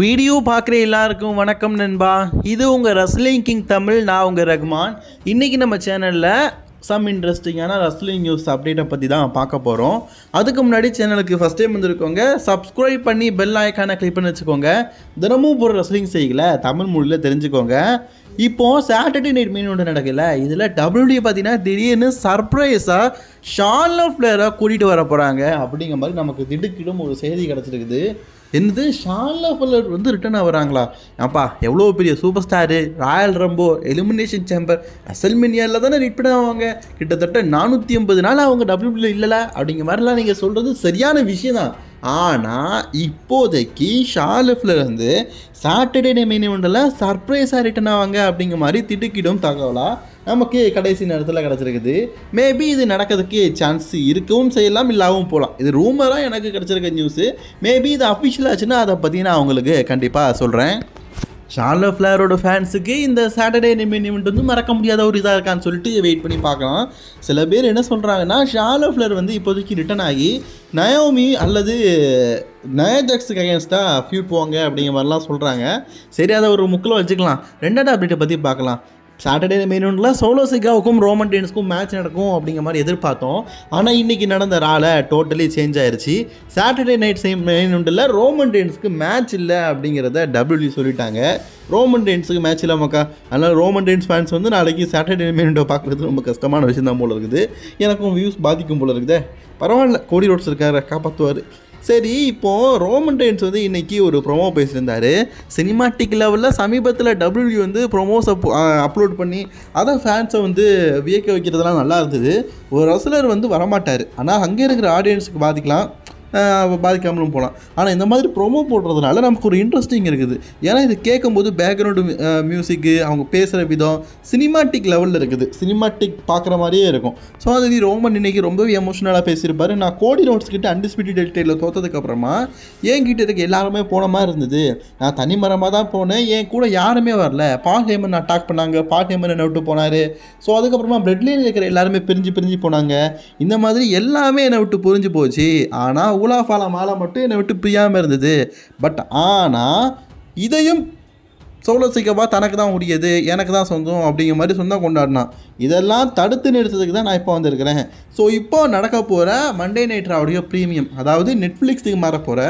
Video பார்க்குற எல்லாருக்கும் வணக்கம் நண்பா. இது உங்கள் ரஸ்லிங் கிங் தமிழ் நான் உங்கள் ரஹ்மான் இன்றைக்கி நம்ம சேனலில் சம் இன்ட்ரெஸ்டிங்கான ரஸ்லிங் நியூஸ் அப்டேட்டை பற்றி தான் பார்க்க போகிறோம் அதுக்கு முன்னாடி சேனலுக்கு ஃபஸ்ட் டைம் வந்துருக்கோங்க. சப்ஸ்கிரைப் பண்ணி பெல் ஐக்கானை கிளிக் பண்ணி வச்சுக்கோங்க. தினமும் ஒரு ரஸ்லிங் செய்யலை தமிழ் மொழியில் தெரிஞ்சுக்கோங்க. இப்போது சாட்டர்டே நைட் மீன் ஒன்று நடக்கல. இதில் டபிள்யூடி பார்த்தீங்கன்னா திடீர்னு சர்ப்ரைஸாக ஷார்லோ ஃப்ளேரை கூட்டிகிட்டு வர போகிறாங்க அப்படிங்கிற மாதிரி நமக்கு திடுக்கிடும் ஒரு செய்தி கிடச்சிருக்குது. என்னது? ஷார்லோ ஃப்ளேர் வந்து ரிட்டர்ன் ஆகுறாங்களா அப்பா எவ்வளோ பெரிய super star royal rumble elimination chamber அசல்மினியாவில் தானே ரிட்டர்ன் ஆவாங்க கிட்டத்தட்ட நானூற்றி ஐம்பது நாள் அவங்க டபிள்யூபிள்யூ இல்லைல. அப்படிங்கிற மாதிரிலாம் நீங்கள் சொல்கிறது சரியான விஷயம் தான் ஆனால் இப்போதைக்கு ஷாலிஃப்லேருந்து வந்து சாட்டர்டே மெயின் இவெண்ட்டில் சர்ப்ரைஸாக ரிட்டர்ன் ஆவாங்க அப்படிங்கிற மாதிரி திடுக்கிடும் தகவலாக நமக்கு கடைசி நேரத்தில் கிடச்சிருக்குது. மேபி இது நடக்கிறதுக்கு சான்ஸ் இருக்கவும் செய்யலாம் இல்லாமல் போகலாம் இது ரூமராக எனக்கு கிடச்சிருக்க நியூஸு மேபி இது அஃபிஷியல் ஆச்சுன்னா அதை பற்றி நான் உங்களுக்கு கண்டிப்பாக சொல்கிறேன் ஷார்லோ ஃப்ளாரோட ஃபேன்ஸுக்கு இந்த சாட்டர்டே நிமின் வந்து மறக்க முடியாத ஒரு இதாக இருக்கான்னு சொல்லிட்டு வெயிட் பண்ணி பார்க்கலாம். சில பேர் என்ன சொல்கிறாங்கன்னா ஷார்லோ ஃப்ளேர் வந்து இப்போதைக்கு ரிட்டர்ன் ஆகி நயோமி அல்லது நயஜக்ஸுக்கு அகேன்ஸ்டாக ஃபியூட் போவாங்க அப்படிங்கிற மாதிரிலாம் சொல்கிறாங்க சரி அதை ஒரு முக்கில் வச்சுக்கலாம். ரெண்டாவது அப்டேட்டை பற்றி பார்க்கலாம். சாட்டர்டே மெயின் சோலோ சிகாவுக்கும் ரோமன் டென்ஸ்க்கும் மேட்ச் நடக்கும் அப்படிங்கிற மாதிரி எதிர்பார்த்தோம். ஆனால் இன்றைக்கி நடந்த ரால டோட்டலி சேஞ்ச் ஆயிடுச்சு Saturday night same main Roman டென்ஸ்க்கு match இல்லை அப்படிங்கிறத டபிள்யூ சொல்லிட்டாங்க. ரோமன் டென்ஸுக்கு மேட்ச் இல்லை மக்கா. அதனால் ரோமன் டென்ஸ் ஃபேன்ஸ் வந்து நாளைக்கு சாட்டர்டே மெயின் பார்க்குறது ரொம்ப கஷ்டமான விஷயம் தான் போல இருக்குது. எனக்கும் வியூஸ் பாதிக்கும் போல இருக்குதே. பரவாயில்ல கோடி ரோட்ஸ் இருக்காரு காப்பாற்றுவார் சரி இப்போது ரோமன் ரெயின்ஸ் வந்து இன்றைக்கி ஒரு ப்ரொமோ பேசியிருந்தார். சினிமாட்டிக் லெவலில் சமீபத்தில் டபிள்யூ வந்து ப்ரொமோஸ் அப் அப்லோட் பண்ணி அதை ஃபேன்ஸை வந்து வியக்க வைக்கிறதெல்லாம் நல்லா இருந்தது. ஒரு ரசலர் வந்து வரமாட்டார். ஆனால் அங்கே இருக்கிற ஆடியன்ஸுக்கு பாதிக்கலாம். பாதிக்காமலும் போகலாம் ஆனால் இந்த மாதிரி ப்ரொமோ போடுறதுனால நமக்கு ஒரு இன்ட்ரெஸ்டிங் இருக்குது. ஏன்னா இது கேட்கும்போது பேக்ரவுண்டு மியூசிக்கு அவங்க பேசுகிற விதம் சினிமாட்டிக் லெவலில் இருக்குது. சினிமாட்டிக் பார்க்குற மாதிரியே இருக்கும். ஸோ அது நீ ரோமன் இன்னைக்கு ரொம்பவே எமோஷனலாக பேசியிருப்பாரு. நான் கோடி ரோட்ஸ் கிட்ட அன்டிஸ்பியூட்டட் டெல்டேல தோத்ததுக்கப்புறமா என் கிட்ட இருக்க எல்லாருமே போன மாதிரி இருந்தது. நான் தனிமரமாக தான் போனேன். என் கூட யாருமே வரல. பால் ஹேமன் அட்டாக் பண்ணாங்க. பால் ஹேமன் என்னை விட்டு போனார். ஸோ அதுக்கப்புறமா பிரெட்லேயே இருக்கிற எல்லாருமே பிரிஞ்சு பிரிஞ்சு போனாங்க. இந்த மாதிரி எல்லாமே என்னை விட்டு புரிஞ்சு போச்சு. ஆனால் உலாஃபால மாலை மட்டும் என்னை விட்டு பிரியாமல் இருந்தது. பட் ஆனால் இதையும் சோழ சிக்கப்பா தனக்கு தான் உரியது எனக்கு தான் சொந்தம் அப்படிங்கிற மாதிரி சொந்தம் கொண்டாடினான். இதெல்லாம் தடுத்து நிறுத்ததுக்கு தான் நான் இப்போ வந்திருக்கிறேன். ஸோ இப்போ நடக்க போகிற மண்டே நைட் ப்ரீமியம் அதாவது நெட்ஃப்ளிக்ஸுக்கு மாற போகிற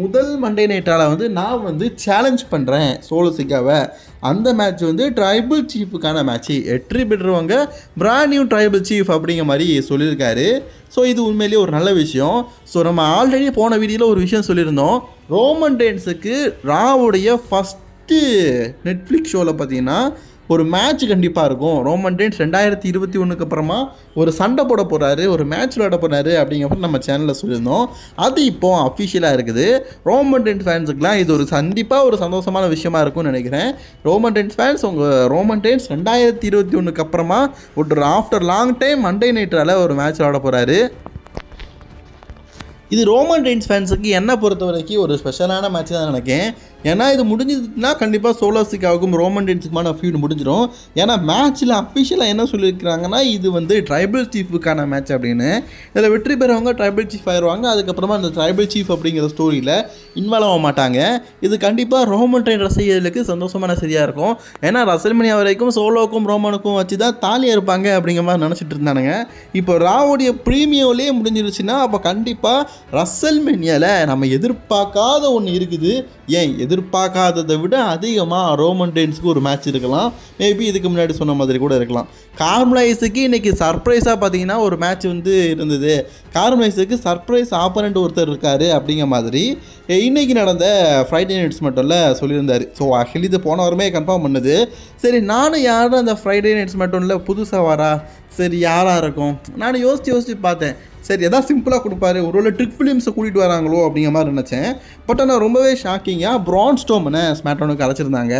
முதல் மண்டே நைட்டால் வந்து நான் வந்து சேலஞ்ச் பண்ணுறேன் சோலசிக்காவை அந்த மேட்ச் வந்து ட்ரைபிள் சீஃபுக்கான மேட்ச்சு எட்ரி பெற்றவங்க பிராண்ட் நியூ ட்ரைபிள் சீஃப் அப்படிங்கிற மாதிரி சொல்லியிருக்காரு. ஸோ இது உண்மையிலேயே ஒரு நல்ல விஷயம். ஸோ நம்ம ஆல்ரெடி போன வீடியோவில் ஒரு விஷயம் சொல்லியிருந்தோம். ரோமன் டேன்ஸுக்கு ராவுடைய ஃபஸ்ட்டு நெட்ஃப்ளிக்ஸ் ஷோவில் பார்த்தீங்கன்னா ஒரு மேட்ச் கண்டிப்பாக இருக்கும். ரோமன் டென்ஸ் ரெண்டாயிரத்தி இருபத்தி ஒன்றுக்கு அப்புறமா ஒரு சண்டை போட போகிறாரு ஒரு மேட்ச் விளையாட போகிறாரு அப்படிங்கிறப்ப நம்ம சேனலில் சொல்லியிருந்தோம். அது இப்போ அஃபிஷியலாக இருக்குது. ரோமன் டென்ஸ் ஃபேன்ஸுக்குலாம் இது ஒரு கண்டிப்பாக ஒரு சந்தோஷமான விஷயமா இருக்கும்னு நினைக்கிறேன். ரோமன் டென்ஸ் ஃபேன்ஸ் உங்கள் ரோமன் டென்ஸ் ரெண்டாயிரத்தி இருபத்தி ஒன்றுக்கு அப்புறமா ஒரு ஆஃப்டர் லாங் டைம் மண்டே நைட்டரால் ஒரு மேட்ச் விளையாட போகிறாரு இது ரோமன் ரெயின்ஸ் ஃபேன்ஸுக்கு என்னை பொறுத்த வரைக்கும் ஒரு ஸ்பெஷலான மேட்ச் தான் நினைக்கிறேன். ஏன்னா இது முடிஞ்சதுன்னா கண்டிப்பாக சோலோசிக்காவுக்கும் ரோமன் ரெயின்ஸுக்குமான ஃபியூட் முடிஞ்சிடும் ஏன்னா மேட்ச்சில் அஃபிஷியலாக என்ன சொல்லியிருக்கிறாங்கன்னா இது வந்து ட்ரைபல் சீஃபுக்கான மேட்ச் அப்படின்னு. இதில் வெற்றி பெறவங்க ட்ரைபிள் சீஃப் ஆயிடுவாங்க அதுக்கப்புறமா அந்த ட்ரைபல் சீஃப் அப்படிங்கிற ஸ்டோரியில் இன்வால்வ் ஆக மாட்டாங்க. இது கண்டிப்பாக ரோமன் ரெயின் ரசிகர்களுக்கு சந்தோஷமான சரியாக இருக்கும். ஏன்னா ரசல்மனியா வரைக்கும் சோலோக்கும் ரோமனுக்கும் வச்சு தான் தாலியாக இருப்பாங்க அப்படிங்கிற மாதிரி நினச்சிட்டு இருந்தானுங்க. இப்போ ராவோடைய ப்ரீமியோலேயே முடிஞ்சிருச்சுன்னா அப்போ கண்டிப்பாக ரசல்மெனியாவில் நம்ம எதிர்பார்க்காத ஒன்று இருக்குது. ஏன்? எதிர்பார்க்காததை விட அதிகமாக ரோமன் டென்ஸ்க்கு ஒரு மேட்ச் இருக்கலாம். மேபி இதுக்கு முன்னாடி சொன்ன மாதிரி கூட இருக்கலாம். கார்மலைஸுக்கு இன்றைக்கி சர்ப்ரைஸாக பார்த்தீங்கன்னா ஒரு மேட்ச் வந்து இருந்தது. கார்மலைஸுக்கு சர்ப்ரைஸ் ஆப்பனண்ட் ஒருத்தர் இருக்கார் அப்படிங்கிற மாதிரி இன்றைக்கி நடந்த ஃப்ரைடே நைட்ஸ் மட்டும்ல சொல்லியிருந்தார். ஸோ ஆக்சுவலி இது போன வாரமே கன்ஃபார்ம் பண்ணுது. சரி நானும் யாரும் அந்த ஃப்ரைடே நைட்ஸ் மட்டும்ல புதுசாக வரா? சரி யாராக இருக்கும்? நான் யோசித்து யோசித்து பார்த்தேன். சரி எதாவது சிம்பிளாக கொடுப்பாரு. ஒரு வேளை ட்ரிக் ஃபிலிம்ஸை கூட்டிகிட்டு வராங்களோ அப்படிங்கிற மாதிரி நினச்சேன். பட் ஆனால் ரொம்பவே ஷாக்கிங்காக ப்ரான் ஸ்டோம்னு ஸ்மாட்டோனுக்கு அழைச்சிருந்தாங்க.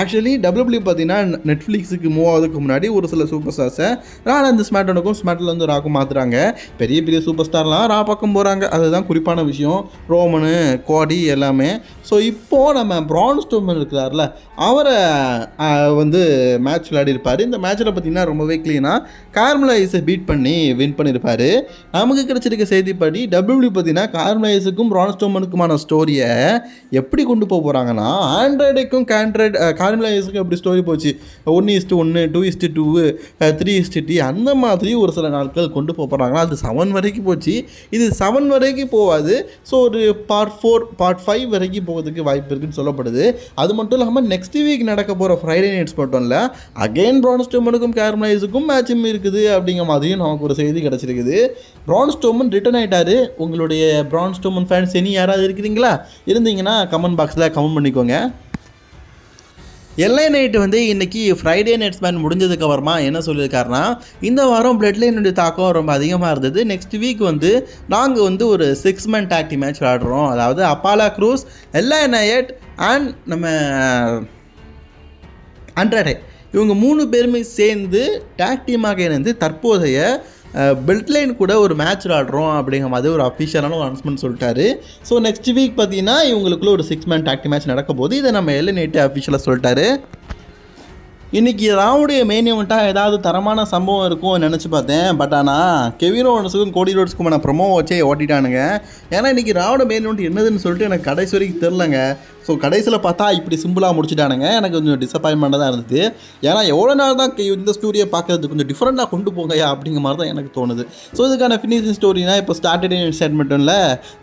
ஆக்சுவலி டபிள்யூபிள்யூ பார்த்தீங்கன்னா நெட்ஃப்ளிக்ஸுக்கு மூவ் ஆகுதுக்கு முன்னாடி ஒரு சில சூப்பர் ஸ்டார்ஸை நான் அந்த ஸ்மாட்டோனுக்கும் ஸ்மார்ட்டில் வந்து ராக்கும் மாற்றுறாங்க பெரிய பெரிய சூப்பர் ஸ்டார்லாம் ரா பக்கம் போகிறாங்க அதுதான் குறிப்பான விஷயம். ரோமனு கோடி எல்லாமே. ஸோ இப்போது நம்ம ப்ரான் ஸ்டோமன் இருக்கிறார்ல அவரை வந்து மேட்ச் விளையாடிருப்பார் இந்த மேட்ச்சில் பார்த்தீங்கன்னா ரொம்பவே க்ளீனாக கார்மலைஸை பீட் பண்ணி வின் பண்ணியிருப்பார் நமக்கு கிடைச்சிருக்க செய்திப்படி டபிள்யூ பார்த்தீங்கன்னா கார்மலைஸுக்கும் ரான்ஸ்டோமனுக்குமான ஸ்டோரியை எப்படி கொண்டு போக போகிறாங்கன்னா ஆண்ட்ராய்டுக்கும் கேண்ட்ராய்டு கார்மலைஸுக்கும் எப்படி ஸ்டோரி போச்சு? ஒன்று இஸ்ட்டு ஒன்று two is to two three is to D அந்த மாதிரி ஒரு சில நாட்கள் கொண்டு போக போகிறாங்கன்னா அது செவன் வரைக்கும் போச்சு. இது செவன் வரைக்கும் போகாது. ஸோ ஒரு பார்ட் ஃபோர் பார்ட் ஃபைவ் வரைக்கும் போகிறதுக்கு வாய்ப்பு இருக்குன்னு சொல்லப்படுது. அது மட்டும் இல்லாமல் நெக்ஸ்ட் வீக் நடக்க போகிற ஃப்ரைடே நைட்ஸ் மட்டும் இல்லை அகைன் ப்ரான்ஸ்டோமனுக்கும் கேர்மலைஸுக்கும் மேட்சும் இருக்குது இருக்குது அப்படிங்கிற மாதிரியும் நமக்கு ஒரு செய்தி கிடச்சிருக்குது. ப்ரான்ஸ்டோமன் ரிட்டர்ன் ஆயிட்டாரு. உங்களுடைய ப்ரான்ஸ்டோமன் ஃபேன்ஸ் இனி யாராவது இருக்கிறீங்களா? இருந்தீங்கன்னா கமெண்ட் பாக்ஸில் கமெண்ட் பண்ணிக்கோங்க. எல்ஐ நைட்டு வந்து இன்னைக்கு ஃப்ரைடே நைட்ஸ் மேன் முடிஞ்சதுக்கப்புறமா என்ன சொல்லியிருக்காருன்னா இந்த வாரம் பிளட் லைனுடைய தாக்கம் ரொம்ப அதிகமாக இருந்தது. நெக்ஸ்ட் வீக் வந்து நாங்கள் வந்து ஒரு சிக்ஸ் மந்த் டாக்டி மேட்ச் விளாடுறோம் அதாவது Apollo Crews L A Knight and நம்ம அண்ட்ராடே இவங்க மூணு பேருமே சேர்ந்து டேக் டீமாக இணைந்து தற்போதைய பெல்ட்லைன் கூட ஒரு மேட்ச் விளாடுறோம் அப்படிங்கிற மாதிரி ஒரு அஃபிஷியலான ஒரு அனௌன்ஸ்மெண்ட் சொல்லிட்டாரு. ஸோ நெக்ஸ்ட் வீக் பார்த்தீங்கன்னா இவங்களுக்குள்ள ஒரு சிக்ஸ் மேன் டாக்டி மேட்ச் நடக்க போது இதை நம்ம எல்லை நேட்டு அஃபிஷியலாக சொல்லிட்டாரு. இன்றைக்கி ராவுடைய மெயின் இவெண்ட்டாக ஏதாவது தரமான சம்பவம் இருக்கும்னு நினச்சி பார்த்தேன். பட் ஆனால் கெவின் கோடி கோடி நான் ப்ரொமோ வச்சே ஓட்டிட்டானுங்க. ஏன்னா இன்றைக்கி ராவோட மெயின் இவெண்ட் என்னதுன்னு சொல்லிட்டு எனக்கு கடைசி வரைக்கும் தெரிலங்க ஸோ கடைசியில் பார்த்தா இப்படி சிம்பிளாக முடிச்சிட்டானுங்க. எனக்கு கொஞ்சம் டிசப்பாயின்மெண்ட்டாக தான் இருந்தது. ஏன்னா எவ்வளோ நாள் தான் இந்த ஸ்டோரியை பார்க்கறது கொஞ்சம் டிஃப்ரெண்ட்டாக கொண்டு போங்கயா அப்படிங்கிற மாதிரி தான் எனக்கு தோணுது. ஸோ இதுக்கான ஃபினிஷிங் ஸ்டோரினா இப்போ ஸ்டார்டட் ஸ்டேட்மெண்ட்டில்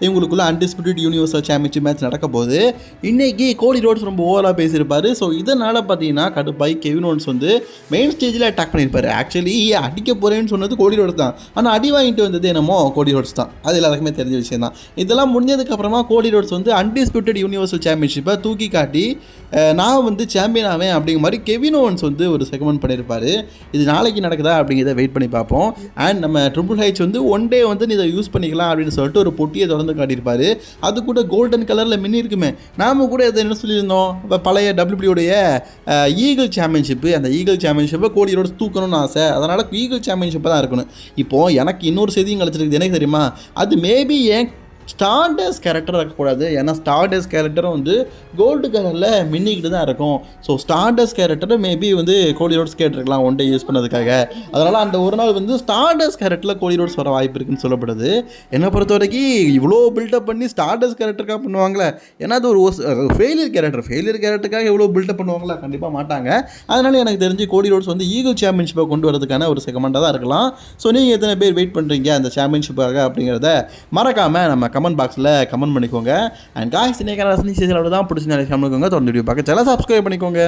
இவங்களுக்குள்ள அன்டிஸ்பியூட்டட் யூனிவர்சல் சாம்பியன்ஷிப் மேட்ச் நடக்க போது இன்றைக்கி கோடி ரோட்ஸ் ரொம்ப ஓவராக பேசியிருப்பார். ஸோ இதனால் பார்த்தீங்கன்னா கடுப்பாய் கெவின் ஓன்ஸ் வந்து மெயின் ஸ்டேஜில் அட்டாக் பண்ணியிருப்பார். ஆக்சுவலி அடிக்க போகிறேன்னு சொன்னது கோடி ரோட்ஸ் தான். ஆனால் அடி வாங்கிட்டு வந்தது என்னமோ கோடி ரோட்ஸ் தான். அது எல்லாருக்குமே தெரிஞ்ச விஷயம் தான் இதெல்லாம் முடிஞ்சதுக்கப்புறமா கோடி ரோட்ஸ் வந்து அன்டிஸ்பியூட்டட் யூனிவர்சல் சாம்பியன்ஷிப்பை தூக்கி காட்டி நான் வந்து சாம்பியன் ஆவேன் அப்படிங்கிற மாதிரி கெவின் ஓன்ஸ் வந்து ஒரு செக்மெண்ட் பண்ணியிருப்பார். இது நாளைக்கு நடக்குதா அப்படிங்கிறத வெயிட் பண்ணி பார்ப்போம். அண்ட் நம்ம ட்ரிபிள் ஹைச் வந்து ஒன் டே வந்து நீ இதை யூஸ் பண்ணிக்கலாம் அப்படின்னு சொல்லிட்டு ஒரு பொட்டியை தொடர்ந்து காட்டியிருப்பார். அது கூட கோல்டன் கலரில் மின்னி இருக்குமே. நாம கூட இதை என்ன சொல்லியிருந்தோம்? இப்போ பழைய டபிள்யூபிள்யூடைய ஈகிள் சாம்பியன்ஷிப்பு அந்த ஈகிள் சாம்பியன்ஷிப்பை கோடியோட தூக்கணும்னு ஆசை. அதனால் ஈகிள் சாம்பியன்ஷிப்பை தான் இருக்கணும். இப்போது எனக்கு இன்னொரு செய்தியும் கிடச்சிருக்குது. எனக்கு தெரியுமா? அது மேபி ஏன் ஸ்டார்டஸ் கேரக்டர் இருக்கக்கூடாது. ஏன்னா ஸ்டார்டஸ் கேரக்டரும் வந்து கோல்டு கலரில் மின்னிக்கிட்டு தான் இருக்கும். ஸோ ஸ்டார்டஸ் கேரக்டரை மேபி வந்து கோடி ரோட்ஸ் கேட்டிருக்கலாம் ஒன் டே யூஸ் பண்ணதுக்காக. அதனால் அந்த ஒரு நாள் வந்து ஸ்டார்டஸ் கேரக்டரில் கோடி ரோட்ஸ் வர வாய்ப்பு இருக்குன்னு சொல்லப்படுது. என்னை பொறுத்த வரைக்கும் இவ்வளோ பில்டப் பண்ணி ஸ்டார்டஸ் கேரக்டருக்காக பண்ணுவாங்களே. ஏன்னா அது ஒரு ஃபெயிலியர் கேரக்டர் ஃபெயிலியர் கேரக்டருக்காக எவ்வளோ பில்டப் பண்ணுவாங்களா? கண்டிப்பாக மாட்டாங்க. அதனால் எனக்கு தெரிஞ்சு கோடி ரோட்ஸ் வந்து ஈகிள் சாம்பியன்ஷிப்பை கொண்டு வரதுக்கான ஒரு செகமெண்ட்டாக தான் இருக்கலாம். ஸோ நீங்கள் எத்தனை பேர் வெயிட் பண்ணுறீங்க அந்த சாம்பியன்ஷிப்பாக அப்படிங்கிறத மறக்காமல் நம்ம கமெண்ட் பாக்ஸில் கமெண்ட் பண்ணிக்கோங்க. அண்ட் காய்ஸ் இன்னைக்கான ரசனி சீசன் தான் பிடிச்சி நிறைய கமெண்ட் தொடர்ந்து வீடியோ பார்க்க. சேனல் சப்ஸ்கிரைப் பண்ணிக்கோங்க.